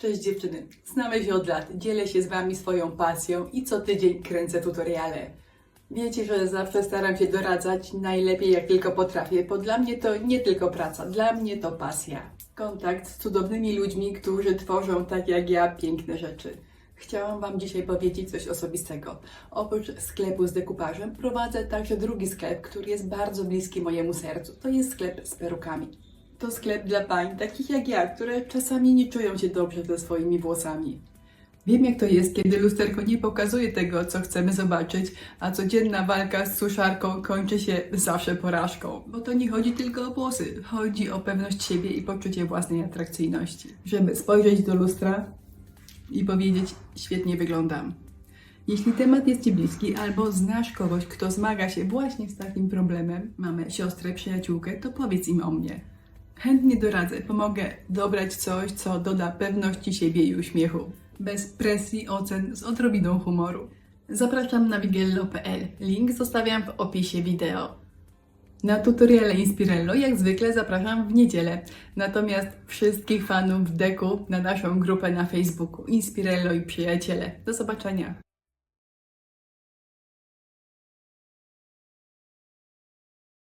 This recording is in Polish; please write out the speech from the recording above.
Cześć dziewczyny, znamy się od lat, dzielę się z Wami swoją pasją i co tydzień kręcę tutoriale. Wiecie, że zawsze staram się doradzać najlepiej jak tylko potrafię, bo dla mnie to nie tylko praca, dla mnie to pasja. Kontakt z cudownymi ludźmi, którzy tworzą tak jak ja piękne rzeczy. Chciałam Wam dzisiaj powiedzieć coś osobistego. Oprócz sklepu z dekupażem prowadzę także drugi sklep, który jest bardzo bliski mojemu sercu. To jest sklep z perukami. To sklep dla pań, takich jak ja, które czasami nie czują się dobrze ze swoimi włosami. Wiem, jak to jest, kiedy lusterko nie pokazuje tego, co chcemy zobaczyć, a codzienna walka z suszarką kończy się zawsze porażką. Bo to nie chodzi tylko o włosy, chodzi o pewność siebie i poczucie własnej atrakcyjności. Żeby spojrzeć do lustra i powiedzieć, świetnie wyglądam. Jeśli temat jest Ci bliski albo znasz kogoś, kto zmaga się właśnie z takim problemem, mamy siostrę, przyjaciółkę, to powiedz im o mnie. Chętnie doradzę, pomogę dobrać coś, co doda pewności siebie i uśmiechu. Bez presji, ocen, z odrobiną humoru. Zapraszam na wigiello.pl. Link zostawiam w opisie wideo. Na tutoriale Inspirello jak zwykle zapraszam w niedzielę. Natomiast wszystkich fanów deku na naszą grupę na Facebooku Inspirello i przyjaciele. Do zobaczenia.